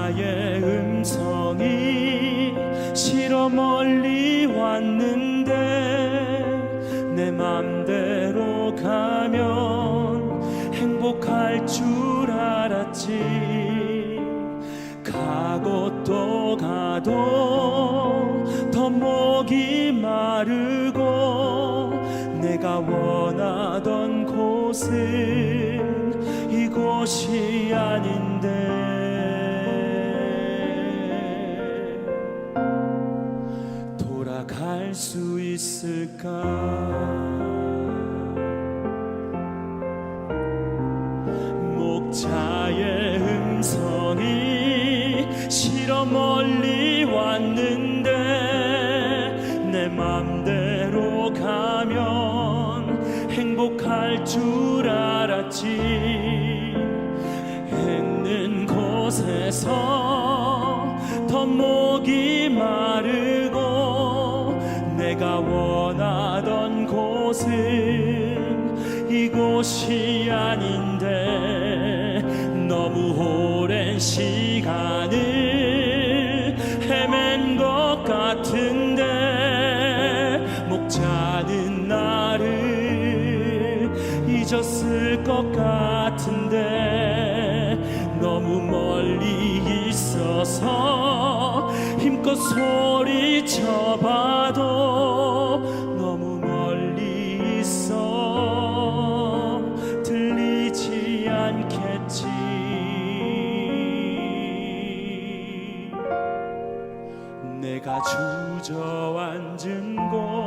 목자의 음성이 싫어 멀리 왔는데 내 맘대로 가면 행복할 줄 알았지. 가고 또 가도 더 목이 마르고 내가 원하던 곳은 이곳이 아닌데 있을까? 목자의 음성이 싫어 멀리 왔는데 내 맘대로 가면 행복할 줄 알았지. 있는 곳에서 더 목이 마르고 원하던 곳은 이곳이 아닌데 너무 오랜 시간을 헤맨 것 같은데 목자는 나를 잊었을 것 같은데 너무 멀리 있어서 힘껏 소리쳐봐도 내가 주저앉은 곳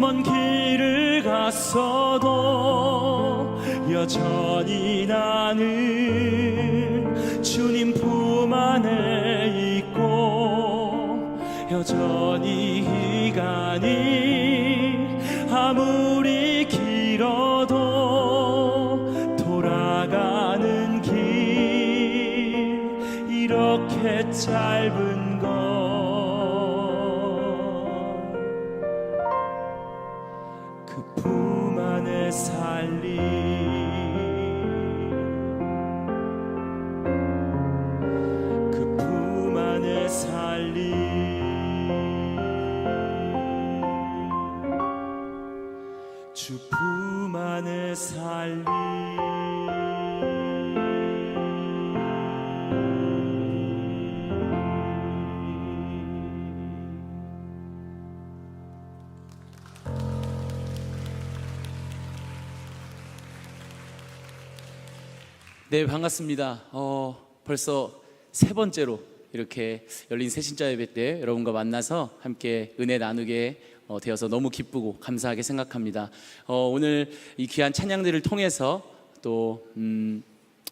먼 길을 갔어도 여전히 나는 주님 품 안에 있고 여전히 이 간이 아무리 길어도 돌아가는 길 이렇게 짧은 주품 안에 살리 네, 반갑습니다. 어, 벌써 세 번째로 이렇게 열린 새신자 예배 때 여러분과 만나서 함께 은혜 나누게 어, 되어서 너무 기쁘고 감사하게 생각합니다. 어, 오늘 이 귀한 찬양들을 통해서 또 음,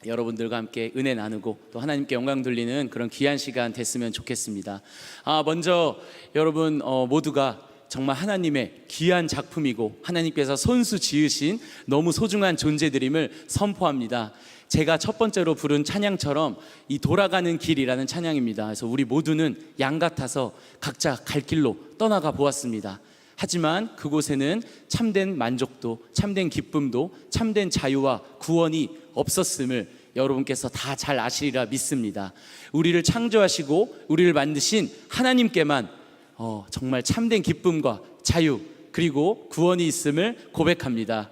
여러분들과 함께 은혜 나누고 또 하나님께 영광 돌리는 그런 귀한 시간 됐으면 좋겠습니다. 아, 먼저 여러분 어, 모두가 정말 하나님의 귀한 작품이고 하나님께서 손수 지으신 너무 소중한 존재들임을 선포합니다. 제가 첫 번째로 부른 찬양처럼 이 돌아가는 길이라는 찬양입니다. 그래서 우리 모두는 양 같아서 각자 갈 길로 떠나가 보았습니다. 하지만 그곳에는 참된 만족도, 참된 기쁨도, 참된 자유와 구원이 없었음을 여러분께서 다 잘 아시리라 믿습니다. 우리를 창조하시고 우리를 만드신 하나님께만 어, 정말 참된 기쁨과 자유 그리고 구원이 있음을 고백합니다.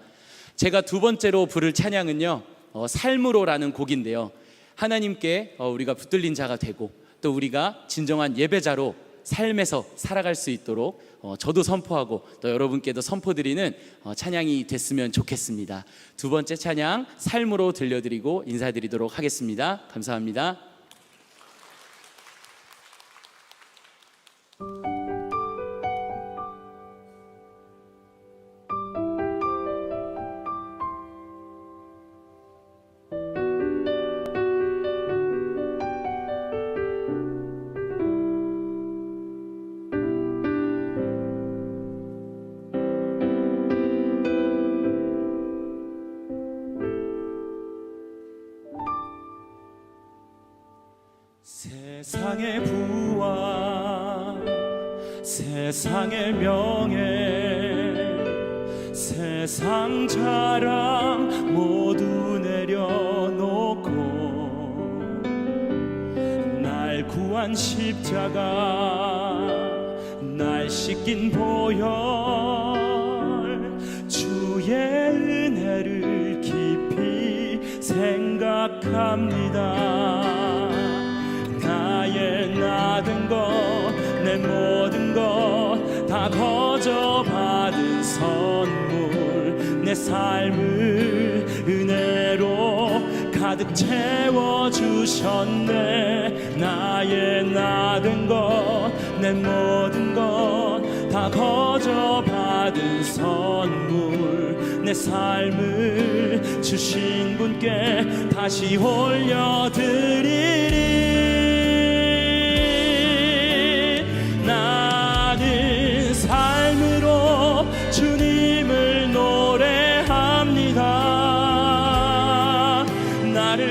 제가 두 번째로 부를 찬양은요, 어, 삶으로라는 곡인데요. 하나님께 어, 우리가 붙들린 자가 되고 또 우리가 진정한 예배자로 삶에서 살아갈 수 있도록 어, 저도 선포하고 또 여러분께도 선포드리는 어, 찬양이 됐으면 좋겠습니다. 두 번째 찬양 삶으로 들려드리고 인사드리도록 하겠습니다. 감사합니다. 세상의 부와 세상의 명예 세상 자랑 모두 내려놓고 날 구한 십자가 날 씻긴 보혈 주의 은혜를 깊이 생각합니다 삶을 은혜로 가득 채워 주셨네. 나의 나 된 것 내 모든 것 다 거저 받은 선물. 내 삶을 주신 분께 다시 올려드리리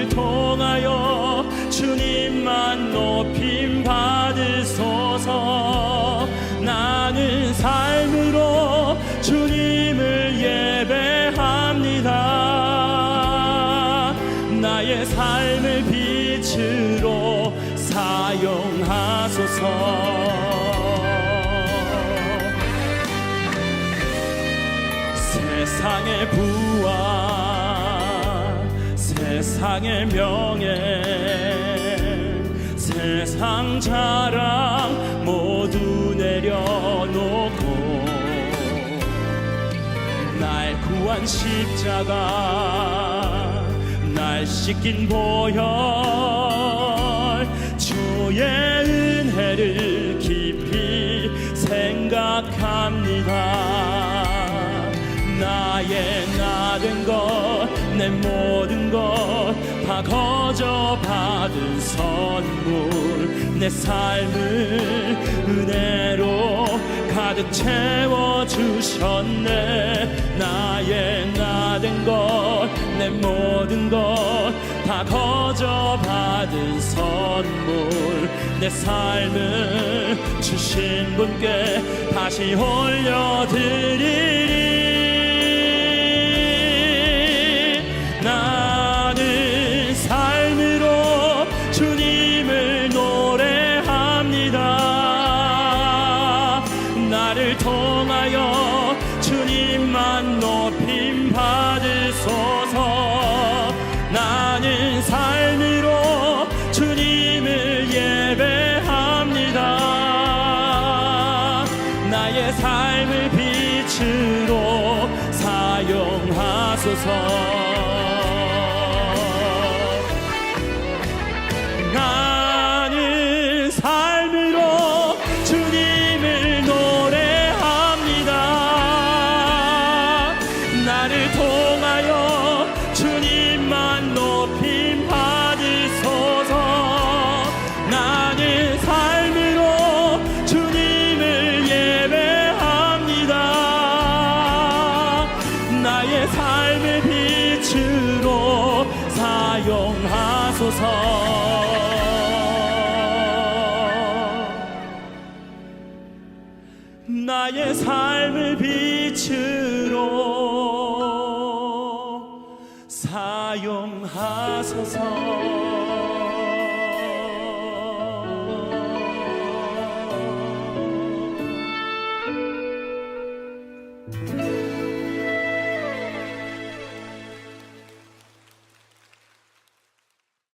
통하여 주님만 높임 받으소서. 나는 삶으로 주님을 예배합니다. 나의 삶을 빛으로 사용하소서. 세상의 부와 세상의 명예 세상 자랑 모두 내려놓고 날 구한 십자가 날 씻긴 보혈 주의 은혜를 깊이 생각합니다. 나의 나된 것내 모든 것 받은 선물 내 삶을 은혜로 가득 채워 주셨네. 나의 나된 것내 모든 것 다 거저 받은 선물 내 삶을 주신 분께 다시 올려드리리 주님만 높임 받으소서. 나는 삶으로 주님을 예배합니다. 나의 삶을 빛으로 사용하소서 사용하소서